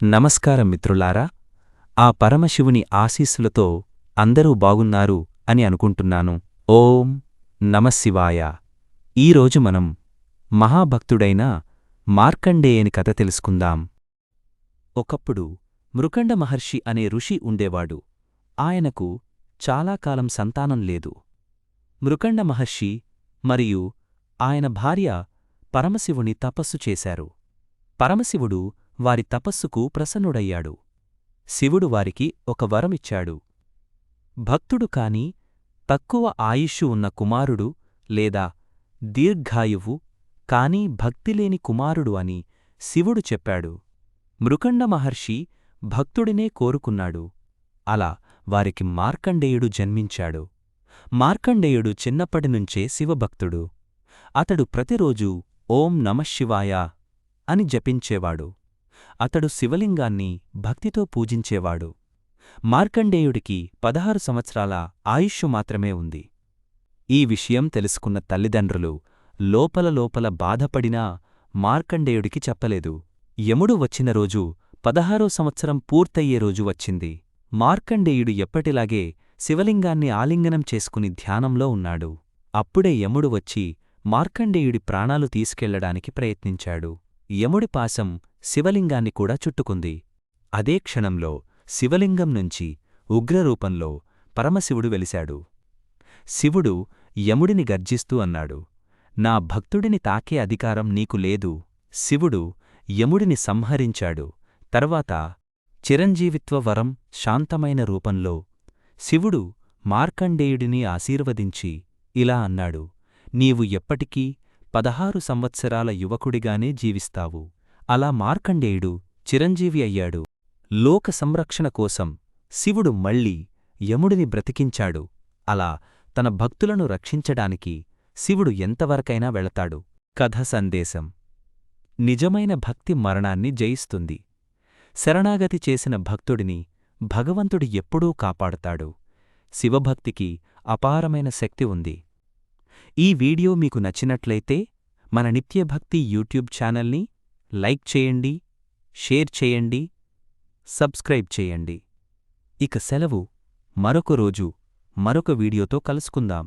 నమస్కారం మిత్రులారా ఆ పరమశివుని ఆశీస్సులతో అందరూ బాగున్నారు అని అనుకుంటున్నాను. ఓం నమశివాయ ఈరోజు మనం మహాభక్తుడైన మార్కండేయని కథ తెలుసుకుందాం. ఒకప్పుడు మృకండ మహర్షి అనే ఋషి ఉండేవాడు. ఆయనకు చాలా కాలం సంతానం లేదు. మృకండ మహర్షి మరియు ఆయన భార్య పరమశివుని తపస్సు చేశారు. పరమశివుడు వారి తపస్సుకు ప్రసన్నుడయ్యాడు. శివుడు వారికి ఒక వరమిచ్చాడు భక్తుడు కాని తక్కువ ఆయుష్షు ఉన్న కుమారుడు లేదా దీర్ఘాయువు కాని భక్తిలేని కుమారుడు అని శివుడు చెప్పాడు. మృకండ మహర్షి భక్తుడినే కోరుకున్నాడు. అలా వారికి మార్కండేయుడు జన్మించాడు. మార్కండేయుడు చిన్నప్పటినుంచే శివభక్తుడు. అతడు ప్రతిరోజూ ఓం నమశివాయ అని జపించేవాడు. అతడు శివలింగాన్ని భక్తితో పూజించేవాడు. మార్కండేయుడికి పదహారు సంవత్సరాల ఆయుష్షు మాత్రమే ఉంది. ఈ విషయం తెలుసుకున్న తల్లిదండ్రులు లోపల లోపల బాధపడినా మార్కండేయుడికి చెప్పలేదు. యముడు వచ్చిన రోజు పదహారో సంవత్సరం పూర్తయ్యే రోజు వచ్చింది. మార్కండేయుడు ఎప్పటిలాగే శివలింగాన్ని ఆలింగనం చేసుకుని ధ్యానంలో ఉన్నాడు. అప్పుడే యముడు వచ్చి మార్కండేయుడి ప్రాణాలు తీసుకెళ్ళడానికి ప్రయత్నించాడు. యముడి పాశం శివలింగాన్ని కూడా చుట్టుకుంది. అదే క్షణంలో శివలింగం నుంచి ఉగ్రరూపంలో పరమశివుడు వెలిశాడు. శివుడు యముడిని గర్జిస్తూ అన్నాడు నా భక్తుడిని తాకే అధికారం నీకు లేదు. శివుడు యముడిని సంహరించాడు. తర్వాత చిరంజీవిత్వ వరం శాంతమైన రూపంలో శివుడు మార్కండేయుడిని ఆశీర్వదించి ఇలా అన్నాడు నీవు ఎప్పటికీ పదహారు సంవత్సరాల యువకుడిగానే జీవిస్తావు. అలా మార్కండేయుడు చిరంజీవి అయ్యాడు. లోక సంరక్షణ కోసం శివుడు మళ్ళీ యముడిని బ్రతికించాడు. అలా తన భక్తులను రక్షించడానికి శివుడు ఎంతవరకైనా వెళతాడు. కథ సందేశం. నిజమైన భక్తి మరణాన్ని జయిస్తుంది. శరణాగతి చేసిన భక్తుడిని భగవంతుడు ఎప్పుడూ కాపాడుతాడు. శివభక్తికి అపారమైన శక్తి ఉంది. ఈ వీడియో మీకు నచ్చినట్లయితే మన నిత్యభక్తి యూట్యూబ్ ఛానల్ని లైక్ చేయండి షేర్ చేయండి సబ్స్క్రైబ్ చేయండి. ఇక సెలవు. మరొక రోజు మరొక వీడియోతో కలుసుకుందాం.